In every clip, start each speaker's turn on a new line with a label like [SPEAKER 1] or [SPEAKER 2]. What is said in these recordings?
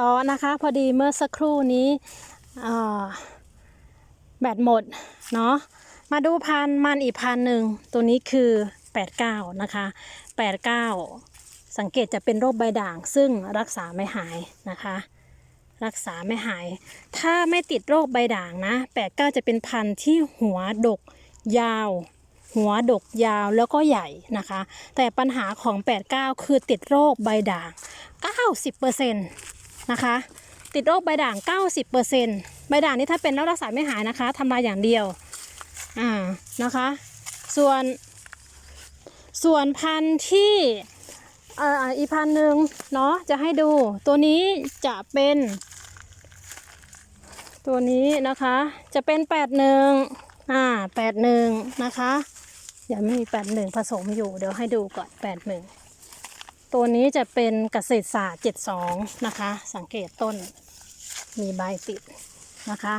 [SPEAKER 1] ต่อนะคะพอดีเมื่อสักครู่นี้แบตหมดเนาะมาดูพันมันอีกพันหนึ่งตัวนี้คือ 89 นะคะ 89 สังเกตจะเป็นโรคใบด่างซึ่งรักษาไม่หายนะคะ รักษาไม่หาย ถ้าไม่ติดโรคใบด่างนะ 89 จะเป็นพันธุ์ที่หัวดกยาว หัวดกยาวแล้วก็ใหญ่นะคะ แต่ปัญหาของ 89 คือติดโรคใบด่าง 90% นะคะ ติดโรคใบด่าง 90%ใบด่างนี่ถ้าเป็นแล้วรักษาไม่หายนะคะทำลายอย่างเดียวอ่านะคะ ส่วน ส่วนพันธุ์ที่เอ่ออีพันธุ์หนึ่งเนาะจะให้ดู ตัวนี้จะเป็น ตัวนี้นะคะ จะเป็น81อ่า81นะคะย่าไม่มี81ผสมอยู่เดี๋ยวให้ดูก่อน81 ตัวนี้จะเป็นเกษตรศาสตร์72 นะคะ สังเกตต้นมีใบติดนะคะ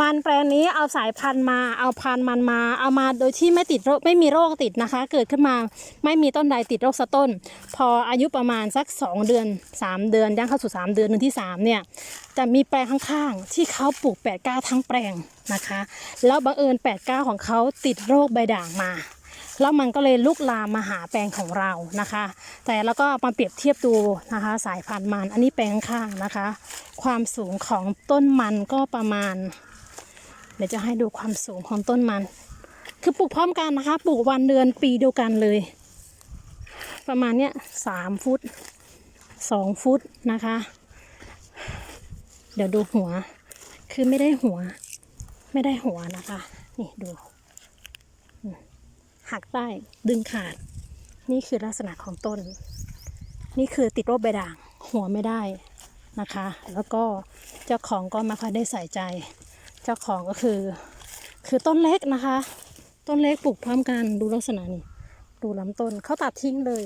[SPEAKER 1] มันแปลงนี้เอาสายพันธุ์มาเอาพันธุ์มันมาเอามาโดยที่ไม่ติดโรคไม่มีโรคติดนะคะ เกิดขึ้นมาไม่มีต้นใดติดโรคสักต้น พออายุประมาณสัก 2 เดือน 3 เดือนย่างเข้าสู่ 3 เดือนหนึ่งที่3เนี่ยจะมีแปลงข้างๆที่เขาปลูก8 9ทั้งแปลงนะคะ แล้วบังเอิญ8 9ของเขาติดโรคใบด่างมา แล้วมันก็เลยลุกลามมาหาแปลงของเรานะคะ แต่แล้วก็มาเปรียบเทียบดูนะคะ สายพันธุ์มันอันนี้แปลงข้างนะคะ ความสูงของต้นมันก็ประมาณ เดี๋ยวจะให้ดูความสูงของต้นมัน คือปลูกพร้อมกันนะคะ ปลูกวันเดือนปีเดียวกันเลย ประมาณเนี้ยสามฟุตสองฟุตนะคะ เดี๋ยวดูหัว คือไม่ได้หัว ไม่ได้หัวนะคะ นี่ดู หักได้ดึงขาด นี่คือลักษณะของต้น นี่คือติดโรคใบด่าง หัวไม่ได้นะคะ แล้วก็เจ้าของก็ม่ค่อยได้ใส่ใจ เจ้าของก็คือ คือต้นเล็กนะคะ ต้นเล็กปลูกพร้อมกันดูลักษณะนี่ดูลำต้นเขาตัดทิ้งเลย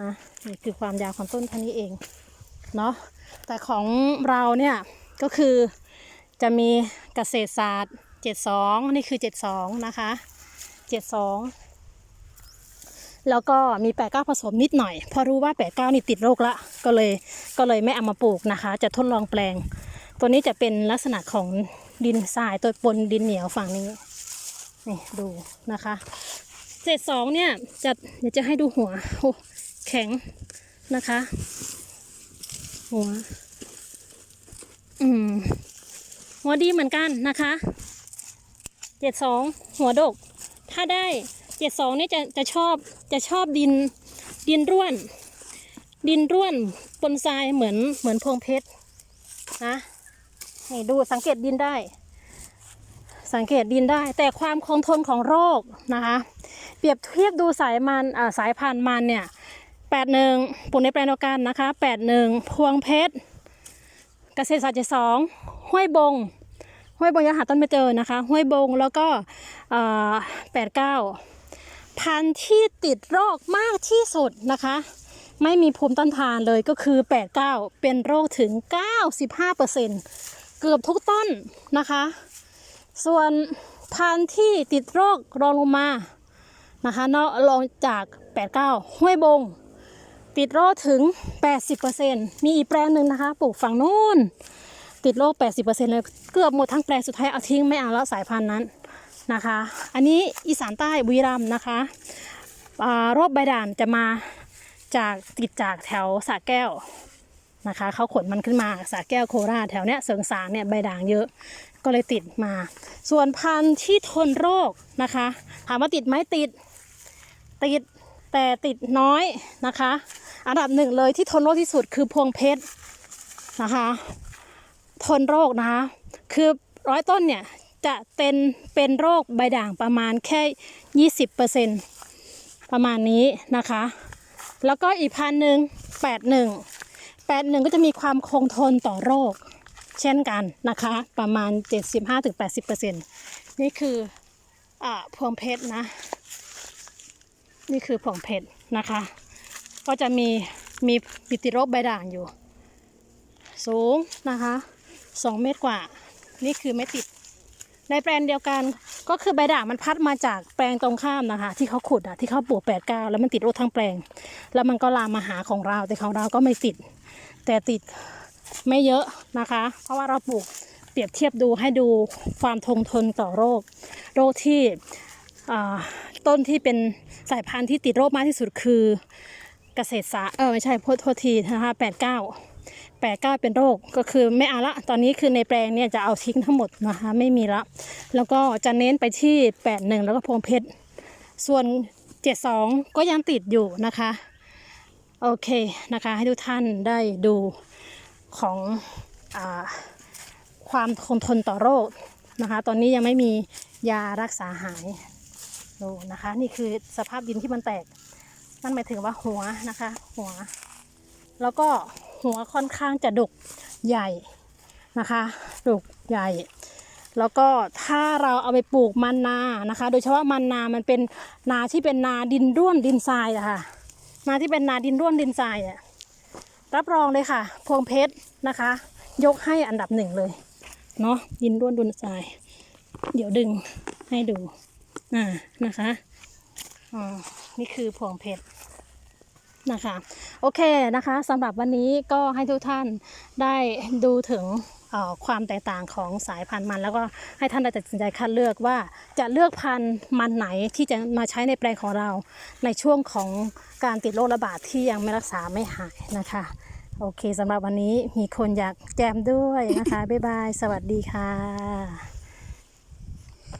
[SPEAKER 1] นะนี่คือความยาวของต้นเท่านี้เองเนาะแต่ของเราเนี่ยก็คือจะมีเกษตรศาสตร์ 72 นี่คือ 72 นะคะ 72แล้วก็มี89ผสมนิดหน่อย พอรู้ว่า89นี่ติดโรคละก็เลยก็เลยไม่เอามาปลูกนะคะ จะทดลองแปลง ตัวนี้จะเป็นลักษณะของดินทรายตัวปนดินเหนียวฝั่งนี้นี่ดูนะคะเศษสองเนี่ยจะเดี๋ยวจะให้ดูหัวโอ้แข็งนะคะ หัว อืมหัวดีเหมือนกันนะคะเจ็ดสองหัวดก ถ้าได้เจ็ดสองนี่จะจะชอบจะชอบดินดินร่วน ดินร่วนปนทรายเหมือนเหมือนพวงเพชรนะนี่ดูสังเกตดินได้ สังเกตดินได้ แต่ความคงทนของโรคนะคะ เปรียบเทียบดูสายมันสายพันธุ์มันเนี่ยแปดหนึ่งปลูกในแปลงเดียวกันนะคะแปดหนึ่งพวงเพชรเกษตรศาสตร์เจ็ดสองห้วยบง ห้วยบงยังหาต้นไม่เจอนะคะ ห้วยบงแล้วก็แปดเก้าพันธุ์ที่ติดโรคมากที่สุดนะคะ ไม่มีภูมิต้านทานเลยก็คือ 89 เป็นโรคถึง 95%เกือบทุกต้นนะคะ ส่วนพันธุ์ที่ติดโรครองลงมานะคะนอกรองจาก 89 ห้วยบง ติดโรคถึง 80%มีอีกแปลงหนึ่งนะคะ ปลูกฝั่งนู้น ติดโรค 80%เลยเกือบหมดทั้งแปลงสุดท้ายเอาทิ้งไม่เอาแล้วสายพันธุ์นั้นนะคะ อันนี้อีสานใต้บุรีรัมย์นะคะโรคใบด่านจะมาจากติดจากแถวสระแก้วนะคะเขาขนมันขึ้นมาสระแก้วโคราชแถวเนี้ยเสริงสางเนี่ยใบด่างเยอะก็เลยติดมา ส่วนพันธุ์ที่ทนโรคนะคะถามว่าติดไหมติด ติดแต่ติดน้อยนะคะ อันดับหนึ่งเลยที่ทนโรคที่สุดคือพวงเพชรนะคะ ทนโรคนะคะ คือร้อยต้นเนี่ยจะเป็นเป็นโรคใบด่างประมาณแค่ 20%ประมาณนี้นะคะ แล้วก็อีกพันหนึ่งแปดหนึ่งแปดหนึ่งก็จะมีความคงทนต่อโรค เช่นกันนะคะ ประมาณ 75-80%นี่คืออ่าพวงเพชรนะ นี่คือพวงเพชรนะคะ ก็จะมีมีปิติโรคใบด่างอยู่ สูงนะคะ 2เมตรกว่า นี่คือไม่ติด ในแปลงเดียวกันก็คือใบด่างมันพัดมาจากแปลงตรงข้ามนะคะ ที่เขาขุดอะที่เขาปลูกแปดเก้าแล้วมันติดโรคทั้งแปลง แล้วมันก็ลามมาหาของเราแต่ของเราก็ไม่ติด แต่ติดไม่เยอะนะคะ เพราะว่าเราปลูกเปรียบเทียบดูให้ดูความทนทนต่อโรค โรคที่ต้นที่เป็นสายพันธุ์ที่ติดโรคมากที่สุดคือเกษตรศาสตร์เออไม่ใช่โทษโทษทีนะคะแปดเก้า แปดเก้าเป็นโรคก็คือไม่เอาละตอนนี้คือในแปลงเนี่ยจะเอาทิ้งทั้งหมดนะคะไม่มีละ แล้วก็จะเน้นไปที่แปดหนึ่งแล้วก็พวงเพชร ส่วนเจ็ดสองก็ยังติดอยู่นะคะโอเคนะคะ ให้ทุกท่านได้ดูของอความคงทนต่อโรคนะคะ ตอนนี้ยังไม่มียารักษาหายดูนะคะ นี่คือสภาพดินที่มันแตกนั่นหมายถึงว่าหัวนะคะ หัว แล้วก็ หัวค่อนข้างจะดุกใหญ่นะคะ ดุกใหญ่ แล้วก็ถ้าเราเอาไปปลูกมันนานะคะ โดยเฉพาะมันนามันเป็นนาที่เป็นนาดินร่วนดินทรายอะค่ะนาที่เป็นนาดินร่วนดินทรายอะรับรองเลยค่ะ พวงเพชรนะคะ ยกให้อันดับหนึ่งเลยเนาะดินร่วนดินทราย เดี๋ยวดึงให้ดูอ่านะคะอ่านี่คือพวงเพชร นะคะ โอเคนะคะสำหรับวันนี้ก็ให้ทุกท่านได้ดูถึงความแตกต่างของสายพันธุ์มัน แล้วก็ให้ท่านได้ตัดสินใจคัดเลือกว่าจะเลือกพันธุ์มันไหนที่จะมาใช้ในแปลงของเรา ในช่วงของการติดโรคระบาดที่ยังไม่รักษาไม่หายนะคะ โอเคสำหรับวันนี้มีคนอยากแจมด้วยนะคะ บ๊ายบาย สวัสดีค่ะ